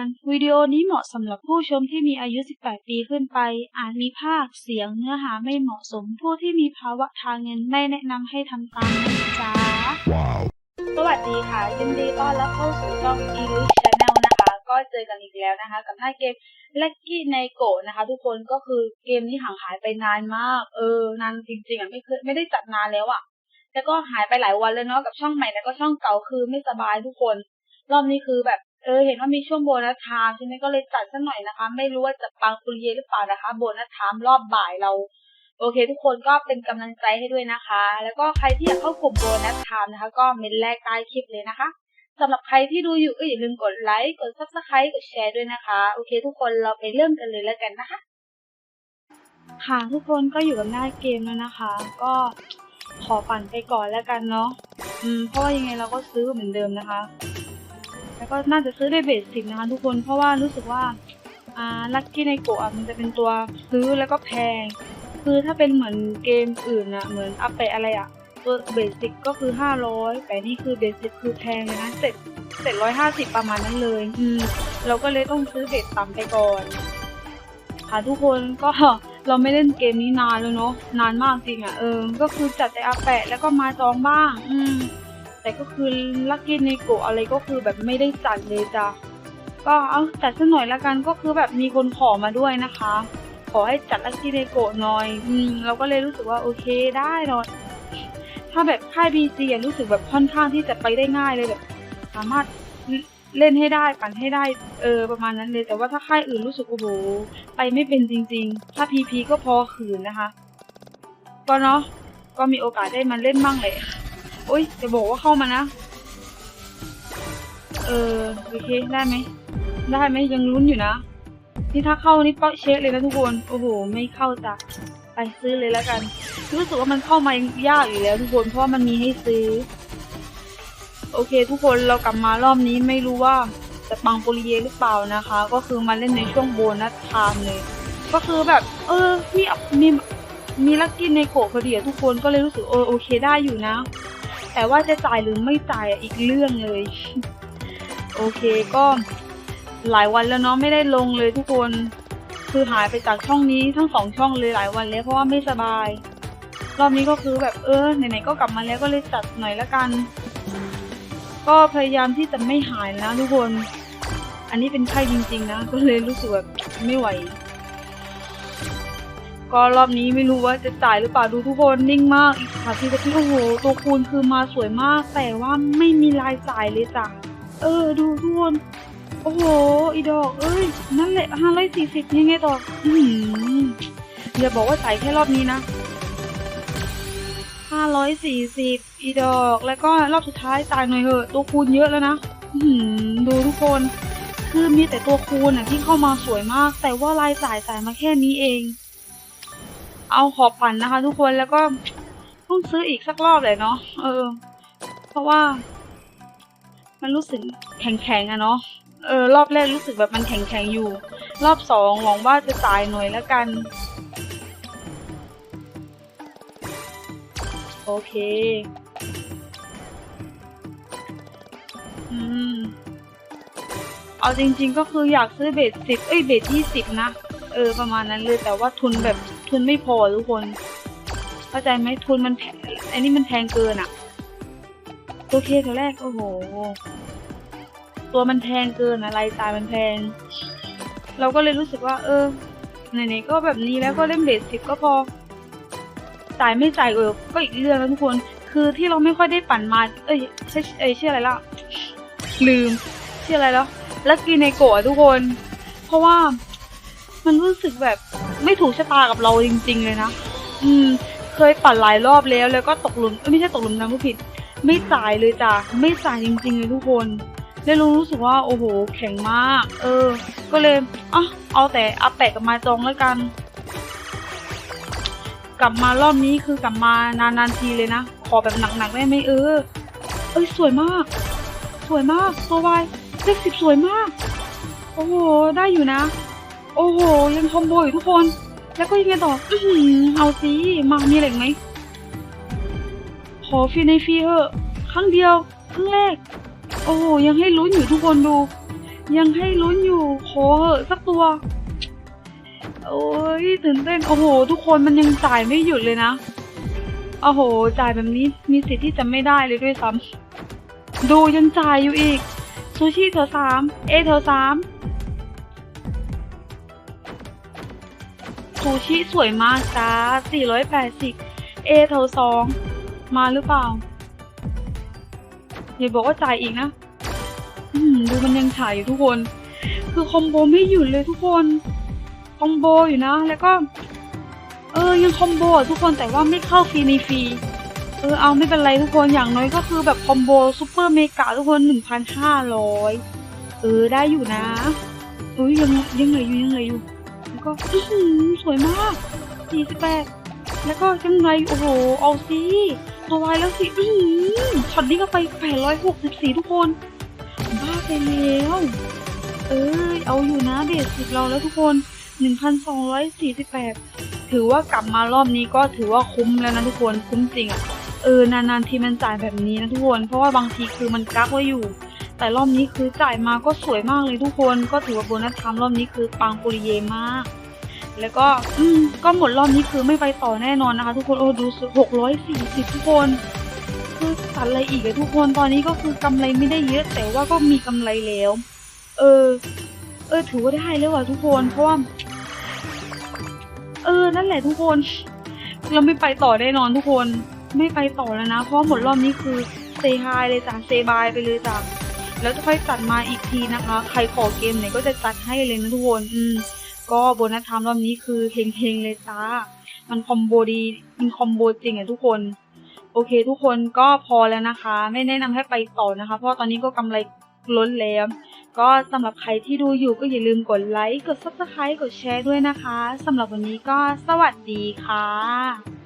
อนวิดีโอนี้เหมาะสำหรับผู้ชมที่มีอายุ 18 ปีขึ้นไป อาจมีภาพเสียงเนื้อหาไม่เหมาะสม ผู้ที่มีภาวะทางเงินไม่แนะนำให้ทำตามนะจ๊ะ Wow. สวัสดีค่ะ ยินดีต้อนรับเข้าสู่ช่อง English Channel นะคะ ก็เจอกันอีกแล้วนะคะ กับหน้าเกม Lucky n a g o นะคะ ทุกคนก็คือเกมนี้ห่างหายไปนานมาก เออนานจริงๆอะไม่เคยไม่ได้จัดนานแล้วอะแล้วก็หายไปหลายวันเลยเนาะกับช่องใหม่แล้วก็ช่องเก่าคือไม่สบายทุกคน รอบนี้คือแบบเออเห็นว่ามีช่วงโบนัสไทม์ใช่ไหมก็เลยจัดสักหน่อยนะคะ ไม่รู้ว่าจะปังปุริเยหรือเปล่านะคะ โบนัสไทม์รอบบ่ายเรา โอเค ทุกคนก็เป็นกำลังใจให้ด้วยนะคะ แล้วก็ใครที่อยากเข้ากลุ่มโบนัสไทม์นะคะ ก็เมนแรกใต้คลิปเลยนะคะสำหรับใครที่ดูอยู่ก็อย่าลืมกดไลค์กดซับสไครต์กดแชร์ด้วยนะคะ โอเค ทุกคนเราไปเริ่มกันเลยแล้วกันนะคะ ค่ะทุกคนก็อยู่กับหน้าเกมแล้วนะคะ ก็ขอปั่นไปก่อนแล้วกันเนาะอืมเพราะว่ายังไงเราก็ซื้อเหมือนเดิมนะคะ แล้วก็น่าจะซื้อได้เบสสิกนะคะทุกคนเพราะว่ารู้สึกว่าอ่าลัคกี้ในโกะมันจะเป็นตัวซื้อแล้วก็แพง คือถ้าเป็นเหมือนเกมอื่นอะเหมือนอัปเปะอะไรอะตัวเบสิกก็คือห้าร้อยแต่นี่คือเบสิกคือแพงเลยนะเจ็ดเจ็ดร้อยห้าสิบประมาณนั้นเลยอืมเราก็เลยต้องซื้อเบสต่ำไปก่อน ค่ะทุกคนก็เราไม่เล่นเกมนี้นานแล้วเนาะนานมากจริงอะ่ะเออ ก็คือจัดแต่อาแปะแล้วก็มาจองบ้าง อืม แต่ก็คือลักกี้ในโกะอะไรก็คือแบบไม่ได้จัดเลยจ้ะก็เอาจัดสักหน่อยละกันก็คือแบบมีคนขอมาด้วยนะคะ ขอให้จัดลักกี้ในโกะหน่อย อืมเราก็เลยรู้สึกว่าโอเคได้เนาะถ้าแบบค่ายบีซีรู้สึกแบบค่อนข้างที่จะไปได้ง่ายเลยแบบ สามารถเล่นให้ได้ปั่นให้ได้เออประมาณนั้นเลย แต่ว่าถ้าค่ายอื่นรู้สึกโอ้โหไปไม่เป็นจริง ๆ ถ้าพีพีก็พอขืนนะคะ ก็เนาะก็มีโอกาสได้มาเล่นบ้างเลย โอ้ยจะบอกว่าเข้ามานะ เออโอเคได้ไหมได้ไหมยังลุ้นอยู่นะ นี่ถ้าเข้านี่เป้าเช็คเลยนะทุกคนโอ้โห ไม่เข้าจ้ะไปซื้อเลยแล้วกัน รู้สึกว่ามันเข้ามายากอยู่แล้ว ทุกคนเพราะมันมีให้ซื้อ โอเค ทุกคนเรากลับมารอบนี้ไม่รู้ว่าจะปังโปลิเยหรือเปล่านะคะ ก็คือมาเล่นในช่วงโบนัสไทม์เลย ก็คือแบบ เออมีมีมีลักกินในโกะพอดีทุกคนก็เลยรู้สึกเออโอเคได้อยู่นะ แต่ว่าจะจ่ายหรือไม่จ่ายอีกเรื่องเลย โอเคก็หลายวันแล้วเนาะไม่ได้ลงเลยทุกคนคือหายไปจากช่องนี้ทั้งสองช่องเลยหลายวันแล้วเพราะว่าไม่สบาย รอบนี้ก็คือแบบเออไหนๆก็กลับมาแล้วก็เลยจัดหน่อยละกัน ก็พยายามที่จะไม่หายนะทุกคน อันนี้เป็นไข้จริง ๆ นะ ก็เลยรู้สึกแบบไม่ไหว ก็รอบนี้ไม่รู้ว่าจะจ่ายหรือเปล่าดูทุกคนนิ่งมากอีกค่ะที่จะที่โอ้โหตัวคูณคือมาสวยมาก แต่ว่าไม่มีรายจ่ายเลยจ้ะเออ ดูทุกคนโอ้โห อีดอก เอ้ย นั่นแหละห้าร้อยสี่สิบยังไงต่ออืมอย่าบอกว่าจ่ายแค่รอบนี้นะห้าร้อยสี่สิบอีดอก แล้วก็รอบสุดท้ายจ่ายหน่อยเถอะ ตัวคูณเยอะแล้วนะอืมดูทุกคน คือมีแต่ตัวคูณอะที่เข้ามาสวยมาก แต่ว่ารายจ่ายจ่ายมาแค่นี้เอง เอาขอปั่นนะคะ ทุกคนแล้วก็ต้องซื้ออีกสักรอบเลยเนาะเออ เพราะว่า มันรู้สึกแข็งๆอะเนาะเออรอบแรกรู้สึกแบบมันแข็งๆอยู่ รอบสองหวังว่าจะจ่ายหน่อยแล้วกัน โอเค อืม เอาจริงๆก็คืออยากซื้อเบสสิบเอ้ยเบสยี่สิบนะ เออประมาณนั้นเลยแต่ว่าทุนแบบ ทุนไม่พอทุกคน เข้าใจไหมทุนมันแพงอันนี้มันแพงเกินอะโอเคตัวแรกโอ้โห ตัวมันแพงเกินอะไรายจ่ายมันแพง เราก็เลยรู้สึกว่า เออไหนๆก็แบบนี้แล้วก็เล่นเบสสิบก็พอจ่ายไม่จ่ายเออก็อีกเรื่องแล้วทุกคน คือที่เราไม่ค่อยได้ปั่นมา เอ้ยใช่เอ้ยชื่ออะไรล่ะ ลืมชื่ออะไรแล้วลักกี้ในโกะทุกคน เพราะว่ามันรู้สึกแบบ ไม่ถูกชะตากับเราจริง ๆ เลยนะ อืม เคยปั่นหลายรอบแล้ว แล้วก็ตกหลุมไม่ใช่ตกหลุมนะผู้ผิด ไม่จ่ายเลยจ้ะ ไม่จ่ายจริง ๆ เลยทุกคนได้รู้รู้สึกว่าโอ้โห แข็งมาก เออ ก็เลยอะเอาแต่อาแปะกับมาจองแล้วกัน กลับมารอบนี้คือกลับมานานๆทีเลยนะ ขอแบบหนักๆได้ไหมเออ เอ้ยสวยมาก สวยมากตัววายเลขสิบสวยมาก โอ้โห ได้อยู่นะ โอ้โหยังคอมโบอยู่ทุกคน แล้วก็ยังไงต่อ อืเอาสิมามีอะไรอีกไหม ขอฟีในฟีเถอะครั้งเดียว ครั้งแรก โอ้โห ยังให้ลุ้นอยู่ทุกคนดู ยังให้ลุ้นอยู่ขอเหอะสักตัว โอ้ยตื่นเต้น โอ้โห ทุกคนมันยังจ่ายไม่หยุดเลยนะ โอ้โห จ่ายแบบนี้มีสิทธิ์ที่จะไม่ได้เลยด้วยซ้ำดูยังจ่ายอยู่อีกซูชิเธอสาม เอเธอสาม ซูชิสวยมากจ้า480 เอเธอสองมาหรือเปล่าอย่าบอกว่าจ่ายอีกนะ อืมดูมันยังถ่ายอยู่ทุกคน คือคอมโบไม่หยุดเลยทุกคน คอมโบอยู่นะ แล้วก็ เออ ยังคอมโบทุกคนแต่ว่าไม่เข้าฟรีในฟรีเออเอาไม่เป็นไรทุกคนอย่างน้อยก็คือแบบคอมโบซูเปอร์เมกะทุกคนหนึ่งพันห้าร้อยเออได้อยู่นะ อุ้ยยังยังเหลืออยู่ยังเหลืออยู่ แล้วก็สวยมากสี่สิบแปดแล้วก็ยังไงโอ้โห เอาสิตัววายแล้วสิอื้อช็อตนี้ก็ไปแปดร้อยหกสิบสี่ทุกคน บ้าไปแล้ว เออเอาอยู่นะเบสสิกเราแล้วทุกคน 1,248 ถือว่ากลับมารอบนี้ก็ถือว่าคุ้มแล้วนะทุกคน คุ้มจริงอะ่ะ เออ นานๆทีมันจ่ายแบบนี้นะทุกคน เพราะว่าบางทีคือมันกักไว้อยู่ แต่รอบนี้คือจ่ายมาก็สวยมากเลยทุกคนก็ถือว่าโบนัสทามรอบนี้คือปังปุริเยมาก แล้วก็อืมก็หมดรอบนี้คือไม่ไปต่อแน่นอนนะคะ ทุกคนโอ้ดูสุด640ทุกคนคือตัดอะไรอีกอะทุกคนตอนนี้ก็คือกำไรไม่ได้เยอะ แต่ว่าก็มีกำไรแล้ว เออ เออถือว่าได้แล้วอะทุกคนเพราะว่าเออนั่นแหละทุกคน เราไม่ไปต่อแน่นอนทุกคนไม่ไปต่อแล้วนะ เพราะหมดรอบนี้คือเซฮายเลยจ้ะเซบายไปเลยจ้ะ แล้วจะค่อยจัดมาอีกทีนะคะ ใครขอเกมไหนก็จะจัดให้เลยนะทุกคนอืมก็โบนัสไทม์รอบนี้คือเฮงๆเลยจ้า มันคอมโบดีมันคอมโบจริงอะทุกคน โอเค ทุกคนก็พอแล้วนะคะ ไม่แนะนำให้ไปต่อนะคะ เพราะตอนนี้ก็กำไรล้นแล้ว ก็สำหรับใครที่ดูอยู่ก็อย่าลืมกดไลค์ กด subscribe กดแชร์ด้วยนะคะสำหรับวันนี้ก็สวัสดีค่ะ